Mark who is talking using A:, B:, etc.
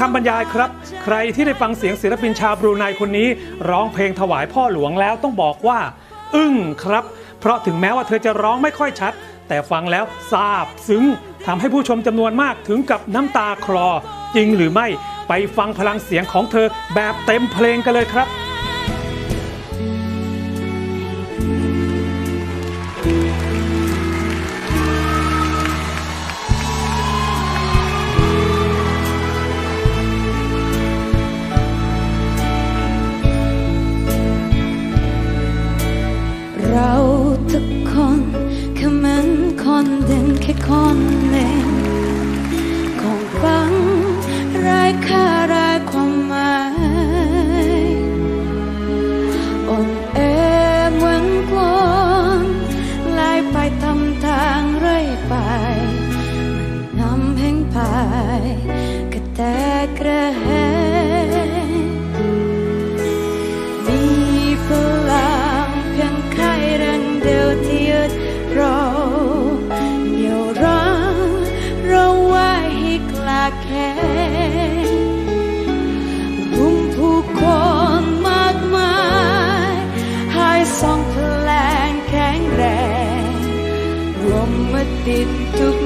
A: คำบรรยายครับ ใครที่ได้ฟังเสียงศิลปินชาวบรูไนคนนี้ ร้องเพลงถวายพ่อหลวงแล้วต้องบอกว่า อึ้งครับ เพราะถึงแม้ว่าเธอจะร้องไม่ค่อยชัด แต่ฟังแล้วซาบซึ้งทำให้ผู้ชมจำนวนมากถึงกับน้ำตาคลอ จริงหรือไม่ไปฟังพลังเสียงของเธอแบบเต็มเพลงกันเลยครับ
B: คนหนึ่งของฟังไร้ค่า ร